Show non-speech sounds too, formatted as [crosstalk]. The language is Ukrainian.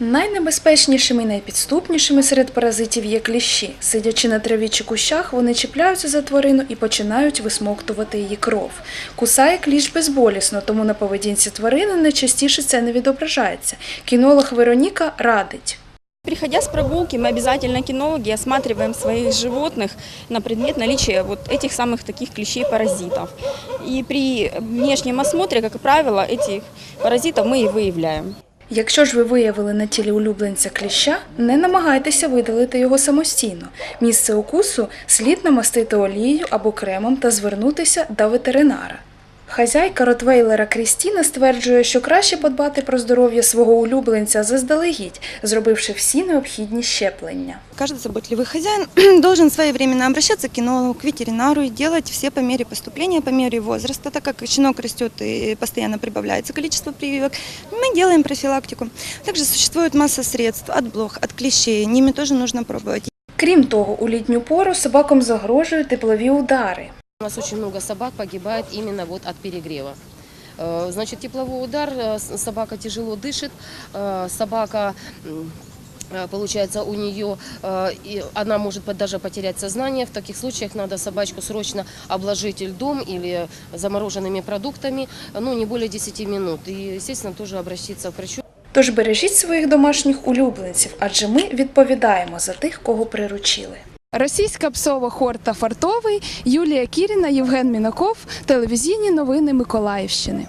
Найнебезпечнішими і найпідступнішими серед паразитів є кліщі. Сидячи на траві чи кущах, вони чіпляються за тварину і починають висмоктувати її кров. Кусає кліщ безболісно, тому на поведінці тварини найчастіше це не відображається. Кінолог Вероніка радить. Приходя с прогулки, мы обязательно кинологи осматриваем своих животных на предмет наличия вот этих самых таких клещей-паразитов. И при внешнем осмотре, как правило, этих паразитов мы и выявляем. Якщо ж ви виявили на тілі улюбленця кліща, не намагайтеся видалити його самостійно. Місце укусу слід намастити олією або кремом та звернутися до ветеринара. Хазяйка ротвейлера Крістіна стверджує, що краще подбати про здоров'я свого улюбленця заздалегідь, зробивши всі необхідні щеплення. Каждый заботливый хозяин должен [clears throat] своевременно обращаться к кинологу, к ветеринару и делать все по мере поступления, по мере возраста, так как щенок растет и постоянно прибавляется количество прививок. Мы делаем профилактику. Также существует масса средств от блох, от клещей. Ними тоже нужно пробовать. Крім того, у літню пору собакам загрожують теплові удари. У нас очень много собак погибает именно вот от перегрева. Э, Значит, тепловой удар, э, с- собака тяжело дышит, э, собака, м, э, получается, у нее, э, и она может по- даже потерять сознание. В таких случаях надо собачку срочно обложить льдом или замороженными продуктами, ну, не более 10 минут. И, естественно, тоже обратиться к врачу. Тож бережіть своїх домашніх улюбленців, адже ми відповідаємо за тих, кого приручили. Російська псова хорта фартовий, Юлія Кіріна, Євген Мінаков, телевізійні новини Миколаївщини.